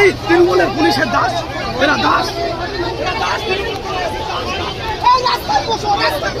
এই তৃণমূলের পুলিশের দাস এরা দাস। Thank রাস্তায়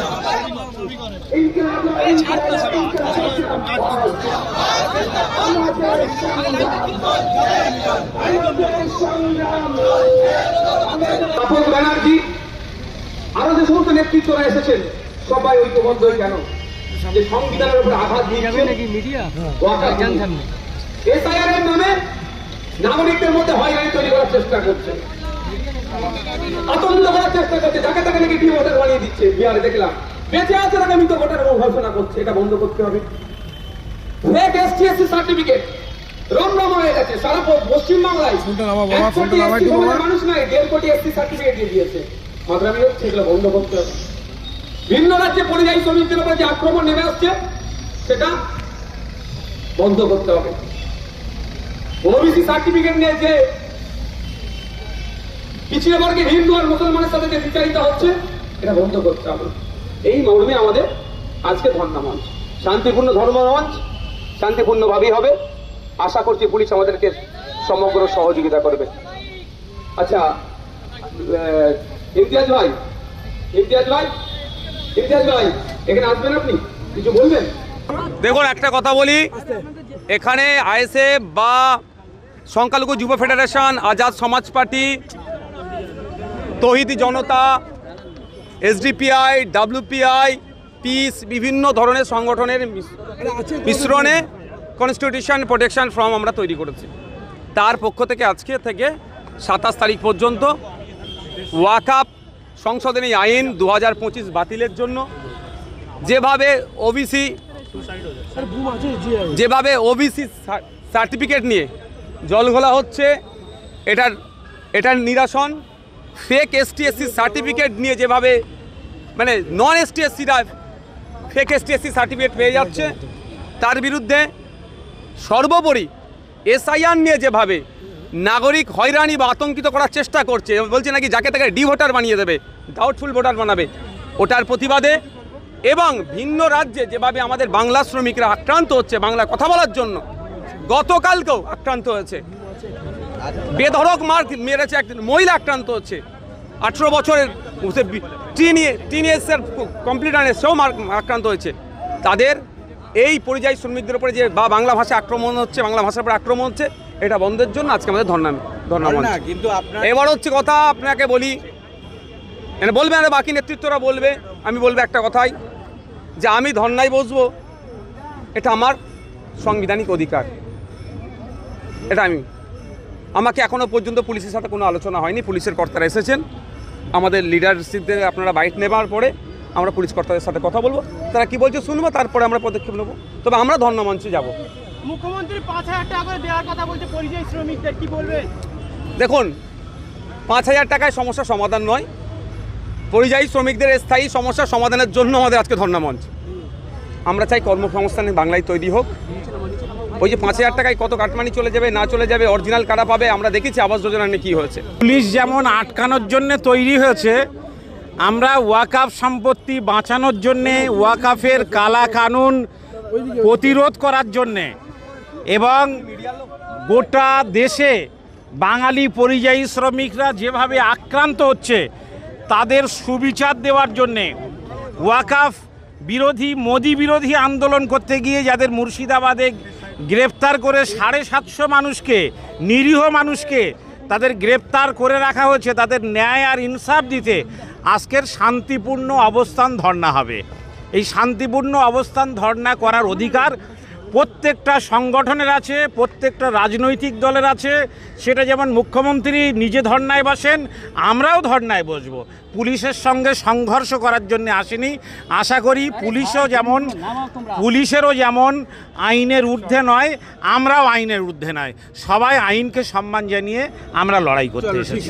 তাপস ব্যানার্জি আরও যে সমস্ত নেতৃত্বরা এসেছেন সবাই ঐক্যবদ্ধ কেন? যে সংবিধানের উপরে আঘাত এসআইআর এর নামে নাগরিকদের মধ্যে হয়রানি তৈরি করার চেষ্টা করছে। আতঙ্ক করার চেষ্টা করছে যাকে তাকে নাকি ডিম বানিয়ে দিচ্ছে বিহারে দেখলাম। বেঁচে আছে তাকে মৃত এবং ঘোষণা করছে এটা বন্ধ করতে হবে। ফেক এসটিএসসি সার্টিফিকেট রমরমা হয়ে গেছে সারা পশ্চিমবাংলায় এক কোটি ST সমাজের মানুষ নয় দেড় কোটি এসটি সার্টিফিকেট দিয়ে দিয়েছে। মাদ্রামি হচ্ছে এগুলো বন্ধ করতে হবে। ভিন্ন রাজ্যে পরিযায়ী শ্রমিকদের উপরে যে আক্রমণ নেমে আসছে সেটা বন্ধ করতে হবে। ওবিসি সার্টিফিকেট নিয়ে যে পিছিয়ে বর্গের হিন্দু আর মুসলমানের সাথে যে বিচারিত হচ্ছে এটা বন্ধ করতে হবে। এই মর্মে আমাদের আজকে ধর্ণা মঞ্চ শান্তিপূর্ণ ধর্ম মঞ্চ শান্তিপূর্ণভাবেই হবে। আশা করছি পুলিশ আমাদেরকে সমগ্র সহযোগিতা করবে। আচ্ছা ইমতিয়াজ ভাই ইমতিয়াজ ভাই ইমতিয়াজ ভাই এখানে আসবেন আপনি? কিছু বলবেন? দেখুন একটা কথা বলি। এখানে আইএসএফ বা সংখ্যালঘু যুব ফেডারেশন আজাদ সমাজ পার্টি তহিদি জনতা এসডিপিআই ডাব্লিউপিআই পিস বিভিন্ন ধরনের সংগঠনের মিশ্রণে কনস্টিটিউশন প্রোটেকশন ফর্ম আমরা তৈরি করেছি। তার পক্ষ থেকে আজকে থেকে সাতাশ তারিখ পর্যন্ত ওয়াকাপ সংশোধনী আইন দু হাজার পঁচিশ বাতিলের জন্য। যেভাবে ওবিসি যেভাবে ওবিসি সার্টিফিকেট নিয়ে জলঘোলা হচ্ছে, এটার এটার নিরাসন ফেক এসটি এসসি সার্টিফিকেট নিয়ে যেভাবে মানে নন এসটি এসসিরা ফেক এসটি এসসি সার্টিফিকেট পেয়ে যাচ্ছে। তার বিরুদ্ধে সর্বোপরি এসআইআর নিয়ে যেভাবে নাগরিক হয়রানি বা আতঙ্কিত করার চেষ্টা করছে, বলছে নাকি যাকে তাকে ডি ভোটার বানিয়ে দেবে ডাউটফুল ভোটার বানাবে, ওটার প্রতিবাদে এবং ভিন্ন রাজ্যে যেভাবে আমাদের বাংলা শ্রমিকরা আক্রান্ত হচ্ছে বাংলা কথা বলার জন্য, গতকালকেও আক্রান্ত হয়েছে। বেধড়ক মার মেরেছে এক মহিলা আক্রান্ত হচ্ছে। আঠেরো বছরের টিন টিন এসের কমপ্লিট আনে সেও আক্রান্ত হয়েছে। তাদের এই পরিযায়ী শ্রমিকদের উপরে যে বা বাংলা ভাষা আক্রমণ হচ্ছে বাংলা ভাষার উপরে আক্রমণ হচ্ছে এটা বন্ধের জন্য আজকে আমাদের ধর্ণা ধর্ণা কিন্তু এবার হচ্ছে কথা আপনাকে বলি মানে বলবে আর বাকি নেতৃত্বরা বলবে আমি বলব একটা কথাই যে আমি ধর্নায় বসবো এটা আমার সাংবিধানিক অধিকার। এটা আমি আমাকে এখনও পর্যন্ত পুলিশের সাথে কোনো আলোচনা হয়নি পুলিশের কর্তারা এসেছেন। আমাদের লিডারশিপদের আপনারা বাইট নেবার পরে আমরা পুলিশ কর্তাদের সাথে কথা বলব। তারা কি বলছে শুনব তারপরে আমরা পদক্ষেপ নেব। তবে আমরা ধর্ণা মঞ্চে যাব। মুখ্যমন্ত্রী পাঁচ হাজার টাকা করে দেওয়ার কথা বলছে পরিযায়ী শ্রমিকদের কি বলবেন দেখুন পাঁচ হাজার টাকায় সমস্যার সমাধান নয়। পরিযায়ী শ্রমিকদের স্থায়ী সমস্যা সমাধানের জন্য আমাদের আজকে ধর্ণা মঞ্চ। আমরা চাই কর্মসংস্থান বাংলায় তৈরি হোক। ওই যে পাঁচ হাজার টাকায় কত কাটমানি চলে যাবে, না চলে যাবে অরিজিনাল কাটা পাবে, আমরা দেখেছি আবাস যোজনা নিয়ে কী হয়েছে। পুলিশ যেমন আটকানোর জন্য তৈরি হয়েছে, আমরা ওয়াকাফ সম্পত্তি বাঁচানোর জন্যে, ওয়াকাফের কালা কানুন প্রতিরোধ করার জন্যে এবং গোটা দেশে বাঙালি পরিযায়ী শ্রমিকরা যেভাবে আক্রান্ত হচ্ছে, তাদের সুবিচার দেওয়ার জন্যে ওয়াকাফ বিরোধী, মোদি বিরোধী আন্দোলন করতে গিয়ে যাদের মুর্শিদাবাদে গ্রেপ্তার করে সাড়ে সাতশো মানুষকে, নিরীহ মানুষকে তাদের গ্রেপ্তার করে রাখা হয়েছে। তাদের ন্যায় আর ইনসাফ দিতে আজকের শান্তিপূর্ণ অবস্থান ধর্না হবে। এই শান্তিপূর্ণ অবস্থান ধর্না করার অধিকার প্রত্যেকটা সংগঠনের আছে প্রত্যেকটা রাজনৈতিক দলের আছে। সেটা যেমন মুখ্যমন্ত্রী নিজে ধর্নায় বসেন আমরাও ধর্নায় বসবো। পুলিশের সঙ্গে সংঘর্ষ করার জন্য আসেনি। আশা করি পুলিশও যেমন পুলিশেরও যেমন আইনের ঊর্ধ্বে নয় আমরাও আইনের ঊর্ধ্বে নয়। সবাই আইনকে সম্মান জানিয়ে আমরা লড়াই করতে এসেছি।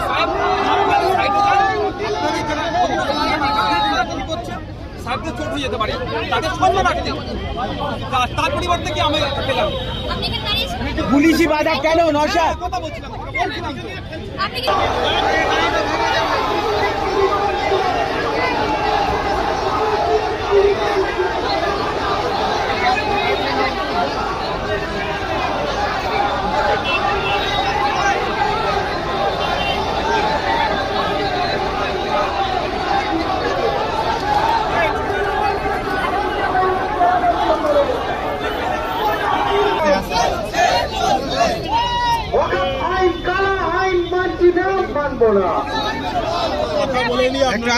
হয়ে যেতে পারে তাদের সম্মান রাখতে তার পরিবর্তে কি আমি পেলাম আপনি কি পুলিশি বাধা কেন নশা কথা বলছিলাম বলছিলাম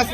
más